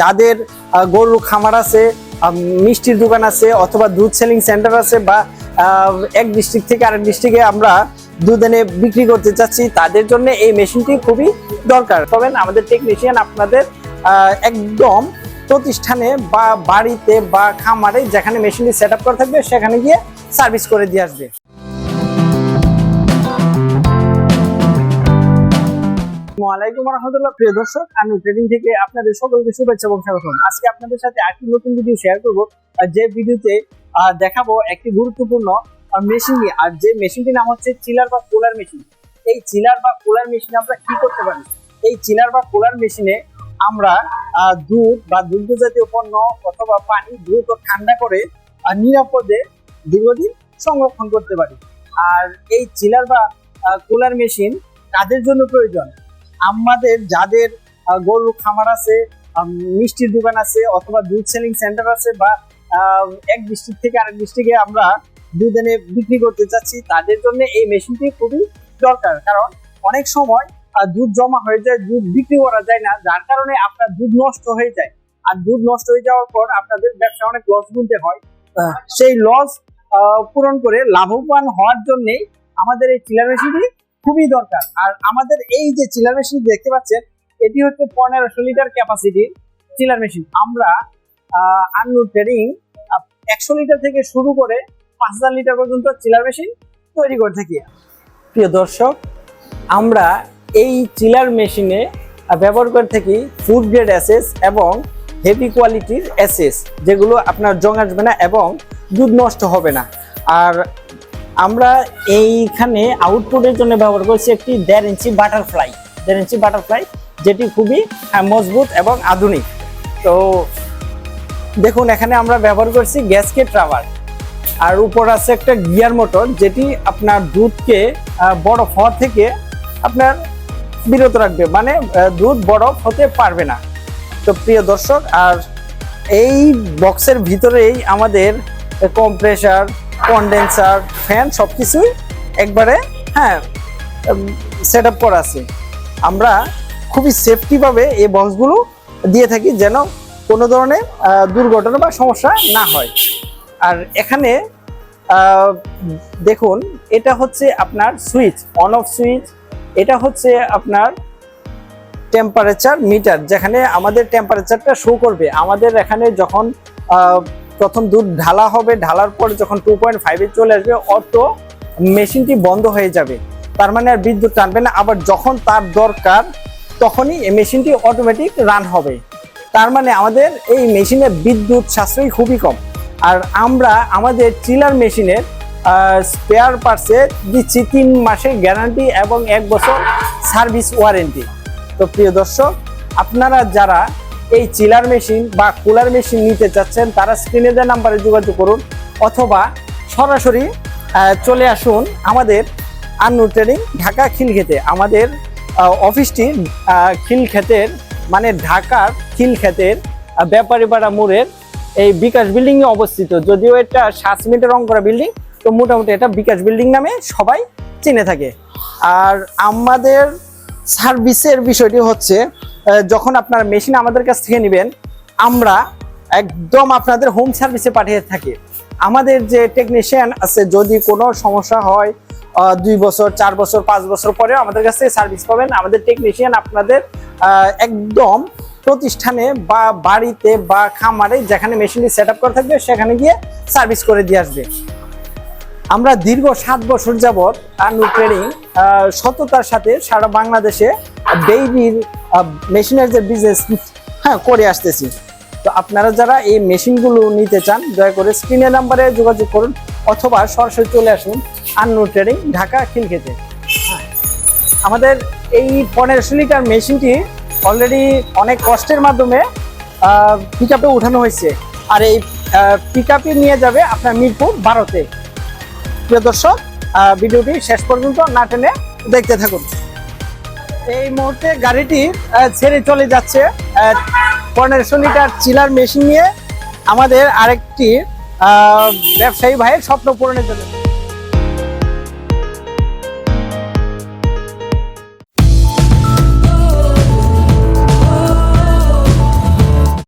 যাদের গরুর খামার আছে মিষ্টির দোকান আছে, অথবা দুধ সেলিং সেন্টার আছে বা এক ডিস্ট্রিক্ট থেকে আরেক ডিস্ট্রিক্টে আমরা দুধ এনে বিক্রি করতে চাচ্ছি, তাদের জন্য এই মেশিনটি খুবই দরকার। পাবেন আমাদের টেকনিশিয়ান আপনাদের একদম প্রতিষ্ঠানে বা বাড়িতে বা খামারে যেখানে মেশিনটি সেট আপ করা থাকবে, সেখানে গিয়ে সার্ভিস করে দিয়ে আসবে। আসসালামাইকুম রহমতুল্লাহ, প্রিয় দর্শক, আমি ট্রেডিং থেকে আপনাদের সকলকে শুভেচ্ছা এবং স্বাগতম। আজকে আপনাদের সাথে নতুন ভিডিও শেয়ার করব যে ভিডিওতে দেখাবো একটি গুরুত্বপূর্ণ মেশিন নিয়ে। আর যে মেশিনটির নাম হচ্ছে চিলার বা কুলার মেশিন এই চিলার বা কুলার মেশিনে আমরা কি করতে পারি? এই চিলার বা কুলার মেশিনে আমরা দুধ বা দুগ্ধ জাতীয় পণ্য অথবা পানি দ্রুত ঠান্ডা করে নিরাপদে দীর্ঘদিন সংরক্ষণ করতে পারি। আর এই চিলার বা কুলার মেশিন কাদের জন্য প্রয়োজন? আমাদের যাদের গরুর খামার আছে মিষ্টির দোকান আছে অথবা দুধ সেলিং সেন্টার আছে বা এক ডিস্ট্রিক্ট থেকে আরেক ডিস্ট্রিক্টে আমরা দুধ এনে বিক্রি করতে চাচ্ছি তাদের জন্য এই মেশিনটি খুবই দরকার। কারণ অনেক সময় দুধ জমা হয়ে যায় দুধ বিক্রি করা যায় না যার কারণে আপনার দুধ নষ্ট হয়ে যায়। আর দুধ নষ্ট হয়ে যাওয়ার পর আপনাদের ব্যবসা অনেক লস গুনতে হয়। সেই লস পূরণ করে লাভবান হওয়ার জন্যে আমাদের এই চিলার মেশিনটি খুবই দরকার। আর আমাদের এই যে চিলার মেশিন দেখতে পাচ্ছেন, এটি হচ্ছে পনেরোশো লিটার ক্যাপাসিটির চিলার মেশিন আমরা আনলুড ট্রেডিং একশো লিটার থেকে শুরু করে পাঁচ হাজার লিটার পর্যন্ত চিলার মেশিন তৈরি করে থাকি। প্রিয় দর্শক, আমরা এই চিলার মেশিনে ব্যবহার করে থাকি ফুড গ্রেড অ্যাসেস এবং হেভি কোয়ালিটির অ্যাসেস যেগুলো আপনার জং আসবে না এবং দুধ নষ্ট হবে না। আর আমরা এইখানে আউটপুটের জন্য ব্যবহার করছি একটি দেড় ইঞ্চি বাটারফ্লাই দেড় ইঞ্চি বাটারফ্লাই যেটি খুবই মজবুত এবং আধুনিক। তো দেখুন, এখানে আমরা ব্যবহার করছি গ্যাসকেট রাবার আর উপর আছে একটা গিয়ার মোটর যেটি আপনার দুধকে বরফ হওয়া থেকে আপনার বিরত রাখবে। মানে দুধ বরফ হতে পারবে না। তো প্রিয় দর্শক, আর এই বক্সের ভিতরেই আমাদের কম্প্রেসার কন্ডেন্সার ফ্যান সব কিছুই একবারে হ্যাঁ সেট আপ করা আছে। আমরা খুবই সেফটিভাবে এই বক্সগুলো দিয়ে থাকি যেন কোনো ধরনের দুর্ঘটনা বা সমস্যা না হয়। আর এখানে দেখুন, এটা হচ্ছে আপনার সুইচ অন অফ সুইচ এটা হচ্ছে আপনার টেম্পারেচার মিটার যেখানে আমাদের টেম্পারেচারটা শো করবে। আমাদের এখানে যখন প্রথম দুধ ঢালা হবে, ঢালার পর যখন টু পয়েন্ট ফাইভে চলে আসবে, অটো মেশিনটি বন্ধ হয়ে যাবে। তার মানে আর বিদ্যুৎ টানবে না। আবার যখন তার দরকার, তখনই এই মেশিনটি অটোমেটিক রান হবে। তার মানে আমাদের এই মেশিনের বিদ্যুৎ সাশ্রয় খুবই কম। আর আমরা আমাদের চিলার মেশিনের স্পেয়ার পার্টসে দিচ্ছি তিন মাসের গ্যারান্টি এবং এক বছর সার্ভিস ওয়ারেন্টি তো প্রিয় দর্শক, আপনারা যারা এই চিলার মেশিন বা কুলার মেশিন নিতে চাচ্ছেন তারা স্ক্রিনে দেওয়া নাম্বারে যোগাযোগ করুন অথবা সরাসরি চলে আসুন আমাদের আন্নু ট্রেনিং ঢাকা খিলক্ষেতে। আমাদের অফিসটি আহ, খিলক্ষেতের মানে ঢাকার খিলক্ষেতের আহ, ব্যাপারীপাড়া মোড়ের এই বিকাশ বিল্ডিংয়ে অবস্থিত। যদিও এটা সাত মিটার রং করা বিল্ডিং তো মোটামুটি এটা বিকাশ বিল্ডিং নামে সবাই চিনে থাকে। আর আমাদের সার্ভিসের বিষয়টি হচ্ছে যখন আপনার মেশিন আমাদের কাছ থেকে নেবেন, আমরা একদম আপনাদের হোম সার্ভিসে পাঠিয়ে থাকি। আমাদের যে টেকনিশিয়ান আছে, যদি কোনো সমস্যা হয় দুই বছর, চার বছর, পাঁচ বছর পরেও আমাদের কাছ সার্ভিস পাবেন। আমাদের টেকনিশিয়ান আপনাদের একদম প্রতিষ্ঠানে বা বাড়িতে বা খামারে যেখানে মেশিনটি সেট আপ করা থাকবে, সেখানে গিয়ে সার্ভিস করে দিয়ে আসবে। আমরা দীর্ঘ সাত বছর যাবৎ আনু ট্রেডিং সততার সাথে সারা বাংলাদেশে বেবির মেশিনের যে বিজনেস হ্যাঁ করে আসতেছি। তো আপনারা যারা এই মেশিনগুলো নিতে চান, দয়া করে স্ক্রিনের নাম্বারে যোগাযোগ করুন অথবা সরাসরি চলে আসুন আন্নু ট্রেডিং ঢাকা খিলখেতে। হ্যাঁ। আমাদের এই পনেরোশো লিটার মেশিনটি অলরেডি অনেক কষ্টের মাধ্যমে পিক আপে উঠানো হয়েছে। আর এই পিক নিয়ে যাবে আপনার মিরপুর বারোতে। প্রিয় দর্শক ভিডিওটি শেষ পর্যন্ত না টেনে দেখতে থাকুন। এই মুহূর্তে গাড়িটি ছেড়ে চলে যাচ্ছে পনেরোশো লিটার চিলার মেশিন নিয়ে আমাদের আরেকটি ব্যবসায়ী ভাইয়ের স্বপ্ন পূরণের জন্য।